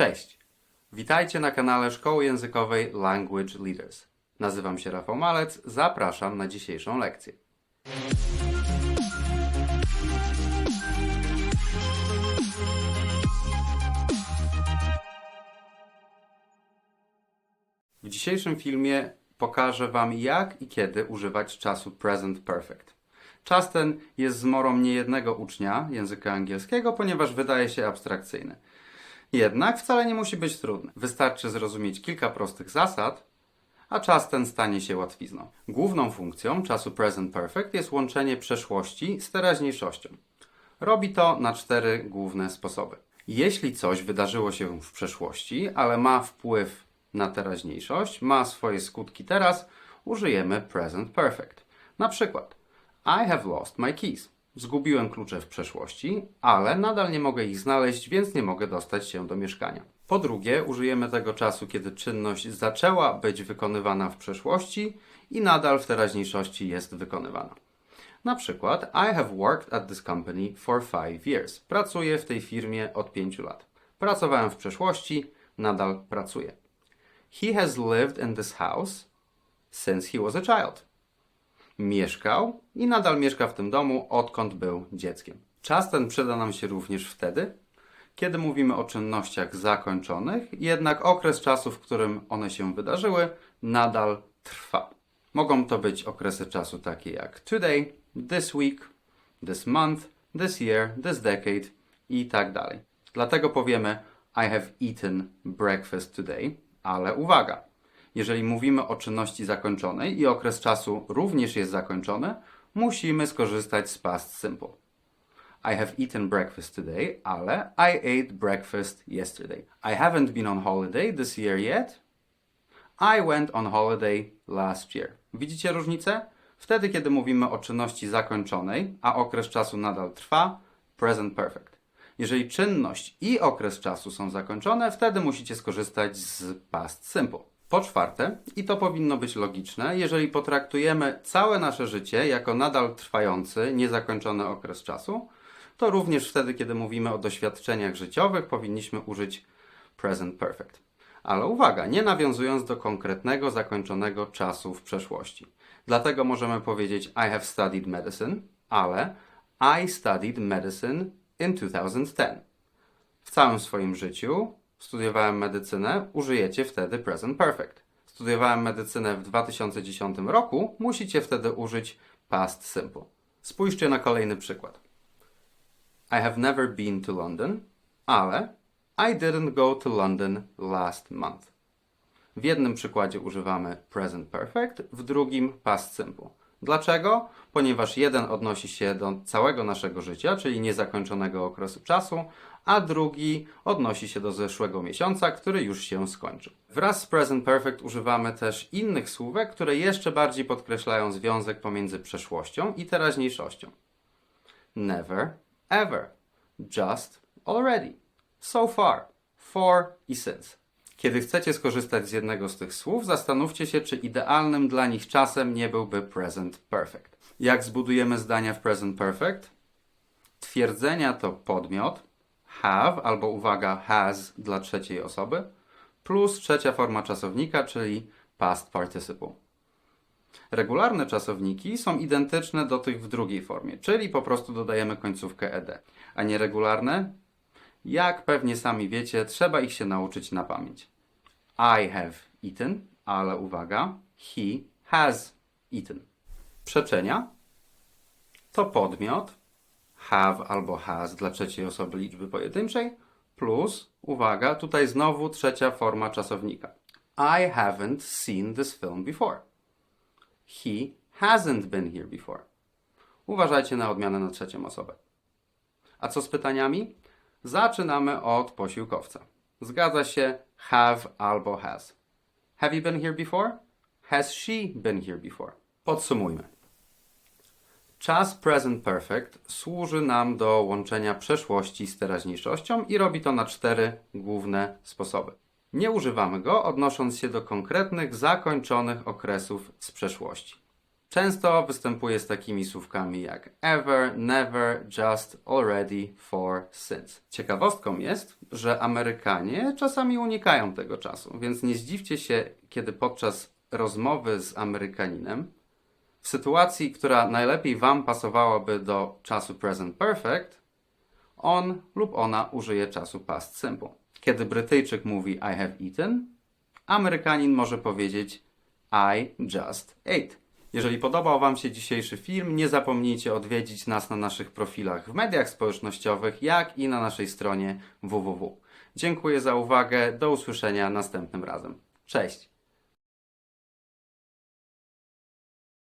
Cześć! Witajcie na kanale Szkoły Językowej Language Leaders. Nazywam się Rafał Malec, zapraszam na dzisiejszą lekcję. W dzisiejszym filmie pokażę Wam, jak i kiedy używać czasu present perfect. Czas ten jest zmorą niejednego ucznia języka angielskiego, ponieważ wydaje się abstrakcyjny. Jednak wcale nie musi być trudny. Wystarczy zrozumieć kilka prostych zasad, a czas ten stanie się łatwizną. Główną funkcją czasu present perfect jest łączenie przeszłości z teraźniejszością. Robi to na cztery główne sposoby. Jeśli coś wydarzyło się w przeszłości, ale ma wpływ na teraźniejszość, ma swoje skutki teraz, użyjemy present perfect. Na przykład I have lost my keys. Zgubiłem klucze w przeszłości, ale nadal nie mogę ich znaleźć, więc nie mogę dostać się do mieszkania. Po drugie, użyjemy tego czasu, kiedy czynność zaczęła być wykonywana w przeszłości i nadal w teraźniejszości jest wykonywana. Na przykład, I have worked at this company for five years. Pracuję w tej firmie od pięciu lat. Pracowałem w przeszłości, nadal pracuję. He has lived in this house since he was a child mieszkał i nadal mieszka w tym domu, odkąd był dzieckiem. Czas ten przyda nam się również wtedy, kiedy mówimy o czynnościach zakończonych, jednak okres czasu, w którym one się wydarzyły, nadal trwa. Mogą to być okresy czasu takie jak today, this week, this month, this year, this decade i tak dalej. Dlatego powiemy I have eaten breakfast today, ale uwaga, jeżeli mówimy o czynności zakończonej i okres czasu również jest zakończony, musimy skorzystać z past simple. I have eaten breakfast today, ale I ate breakfast yesterday. I haven't been on holiday this year yet. I went on holiday last year. Widzicie różnicę? Wtedy, kiedy mówimy o czynności zakończonej, a okres czasu nadal trwa, present perfect. Jeżeli czynność i okres czasu są zakończone, wtedy musicie skorzystać z past simple. Po czwarte, i to powinno być logiczne, jeżeli potraktujemy całe nasze życie jako nadal trwający, niezakończony okres czasu, to również wtedy, kiedy mówimy o doświadczeniach życiowych, powinniśmy użyć present perfect. Ale uwaga, nie nawiązując do konkretnego, zakończonego czasu w przeszłości. Dlatego możemy powiedzieć I have studied medicine, ale I studied medicine in 2010. W całym swoim życiu studiowałem medycynę, użyjecie wtedy present perfect. Studiowałem medycynę w 2010 roku, musicie wtedy użyć past simple. Spójrzcie na kolejny przykład. I have never been to London, ale I didn't go to London last month. W jednym przykładzie używamy present perfect, w drugim past simple. Dlaczego? Ponieważ jeden odnosi się do całego naszego życia, czyli niezakończonego okresu czasu, a drugi odnosi się do zeszłego miesiąca, który już się skończył. Wraz z present perfect używamy też innych słówek, które jeszcze bardziej podkreślają związek pomiędzy przeszłością i teraźniejszością. Never, ever, just, already, so far, for i since. Kiedy chcecie skorzystać z jednego z tych słów, zastanówcie się, czy idealnym dla nich czasem nie byłby present perfect. Jak zbudujemy zdania w present perfect? Twierdzenia to podmiot, have albo uwaga, has dla trzeciej osoby, plus trzecia forma czasownika, czyli past participle. Regularne czasowniki są identyczne do tych w drugiej formie, czyli po prostu dodajemy końcówkę ed. A nieregularne? Jak pewnie sami wiecie, trzeba ich się nauczyć na pamięć. I have eaten, ale uwaga, he has eaten. Przeczenia to podmiot, have albo has dla trzeciej osoby liczby pojedynczej, plus, uwaga, tutaj znowu trzecia forma czasownika. I haven't seen this film before. He hasn't been here before. Uważajcie na odmianę na trzecią osobę. A co z pytaniami? Zaczynamy od posiłkowca. Zgadza się have albo has. Have you been here before? Has she been here before? Podsumujmy. Czas present perfect służy nam do łączenia przeszłości z teraźniejszością i robi to na cztery główne sposoby. Nie używamy go odnosząc się do konkretnych, zakończonych okresów z przeszłości. Często występuje z takimi słówkami jak ever, never, just, already, for, since. Ciekawostką jest, że Amerykanie czasami unikają tego czasu, więc nie zdziwcie się, kiedy podczas rozmowy z Amerykaninem w sytuacji, która najlepiej Wam pasowałaby do czasu present perfect, on lub ona użyje czasu past simple. Kiedy Brytyjczyk mówi I have eaten, Amerykanin może powiedzieć I just ate. Jeżeli podobał Wam się dzisiejszy film, nie zapomnijcie odwiedzić nas na naszych profilach w mediach społecznościowych, jak i na naszej stronie www. Dziękuję za uwagę, do usłyszenia następnym razem. Cześć!